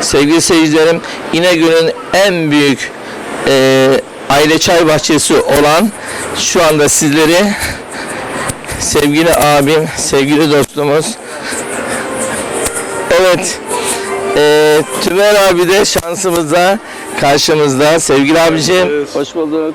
Sevgili seyircilerim, İnegöl'ün en büyük e, aile çay bahçesi olan şu anda sizleri sevgili abim, sevgili dostumuz Evet, e, Tümer abi de şansımızda karşımızda. Sevgili abicim, hoş bulduk.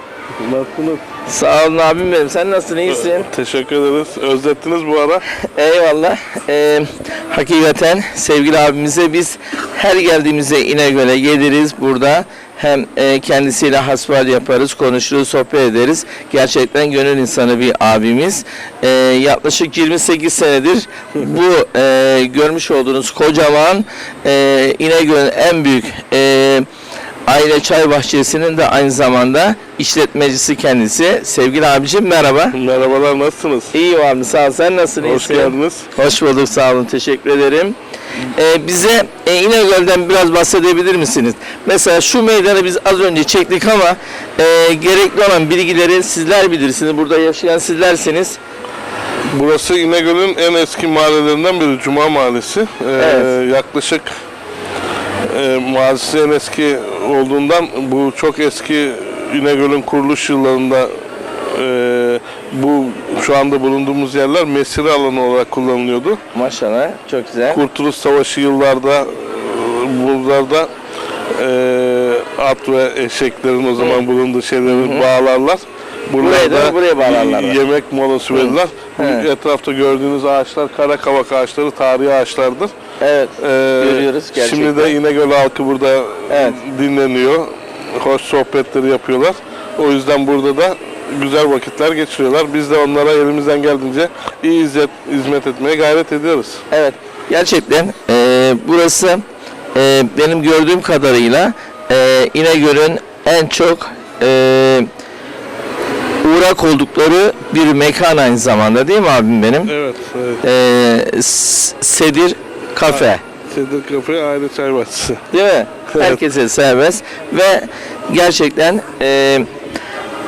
Nasılsınız? Sağ olun abim benim. Sen nasılsın, iyisin? Teşekkür ederiz. Özlettiniz bu ara. Eyvallah. Ee, hakikaten sevgili abimize biz her geldiğimizde İnegöl'e geliriz burada. Hem e, kendisiyle hasbihal yaparız, konuşuruz, sohbet ederiz. Gerçekten gönül insanı bir abimiz. Ee, yaklaşık 28 senedir bu e, görmüş olduğunuz kocaman e, İnegöl'ün en büyük e, Aile Çay Bahçesi'nin de aynı zamanda işletmecisi kendisi. Sevgili abicim merhaba. Merhabalar, nasılsınız? İyi var mı? Sağ ol. Sen nasılsın? Hoş İyisin? geldiniz. Hoş bulduk. Sağ olun. Teşekkür ederim. Ee, bize e, İnegöl'den biraz bahsedebilir misiniz? Mesela şu meydanı biz az önce çektik ama e, gerekli olan bilgileri sizler bilirsiniz. Burada yaşayan sizlersiniz. Burası İnegöl'ün en eski mahallelerinden biri, Cuma Mahallesi. Ee, Evet. Yaklaşık e, mahallesi en eski olduğundan bu çok eski İnegöl'ün kuruluş yıllarında e, bu şu anda bulunduğumuz yerler mesire alanı olarak kullanılıyordu. Maşallah. Çok güzel. Kurtuluş Savaşı yıllarda e, buralarda e, at ve eşeklerin o zaman bulunduğu şeyleri bağlarlar. Buraya da buraya bağlarlar. Yemek molası verirler. Evet. Etrafta gördüğünüz ağaçlar kara kavak ağaçları, tarihi ağaçlardır. Evet. E, Görüyoruz gerçekten. Şimdi de İnegöl halkı burada Evet. dinleniyor. Hoş sohbetleri yapıyorlar. O yüzden burada da güzel vakitler geçiriyorlar. Biz de onlara elimizden geldiğince iyi hizmet, hizmet etmeye gayret ediyoruz. Evet. Gerçekten e, burası e, benim gördüğüm kadarıyla e, İnegöl'ün en çok e, uğrak oldukları bir mekan aynı zamanda değil mi abim benim? Evet, evet. E, S- Sedir Kafe. Sedir Kafe Aile Çay Bahçesi. Değil mi? Herkese serbest ve gerçekten e,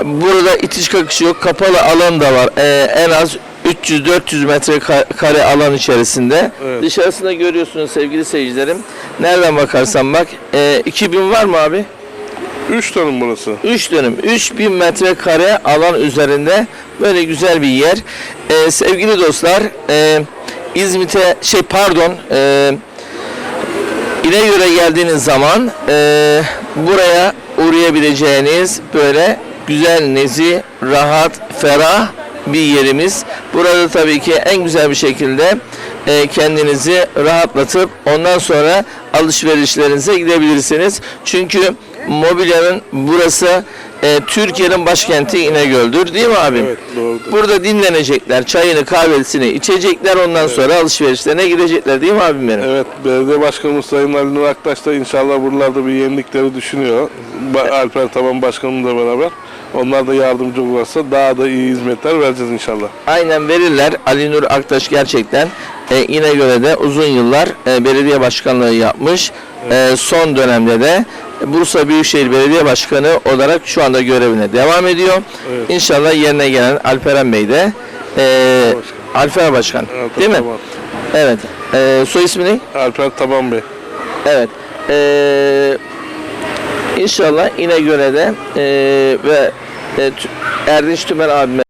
burada itiş kakışı yok. Kapalı alan da var. E, en az 300-400 metrekare alan içerisinde. Evet. Dışarısında görüyorsunuz sevgili seyircilerim. Nereden bakarsan bak. E, 2000 var mı abi? Üç dönüm burası. 3 dönüm, 3000 metrekare alan üzerinde böyle güzel bir yer. Ee, sevgili dostlar, e, İzmit'e şey pardon, e, İnegöl'e geldiğiniz zaman e, buraya uğrayabileceğiniz böyle güzel, nezih, rahat, ferah bir yerimiz. Burada tabii ki en güzel bir şekilde e, kendinizi rahatlatıp ondan sonra alışverişlerinize gidebilirsiniz. Çünkü mobilyanın burası e, Türkiye'nin başkenti İnegöl'dür değil mi abim? Evet, doğrudur. Burada dinlenecekler, çayını, kahvesini içecekler ondan sonra alışverişlerine gidecekler değil mi abim benim? Evet, belediye başkanımız Sayın Ali Nur Aktaş da inşallah buralarda bir yenilikleri düşünüyor. Ba- Alper Taban Başkanımla beraber. Onlar da yardımcı olursa daha da iyi hizmetler vereceğiz inşallah. Aynen verirler. Ali Nur Aktaş gerçekten e, İnegöl'de uzun yıllar e, belediye başkanlığı yapmış. E, son dönemde de Bursa Büyükşehir Belediye Başkanı olarak şu anda görevine devam ediyor. Evet. İnşallah yerine gelen Alperen Bey de e, Alper Başkan Alper değil mi? Taban. Evet. E, soy ismi ne? Alper Taban Bey. Evet. Ee, inşallah İnegöl'e de e, ve e, Erdinç Tümer abime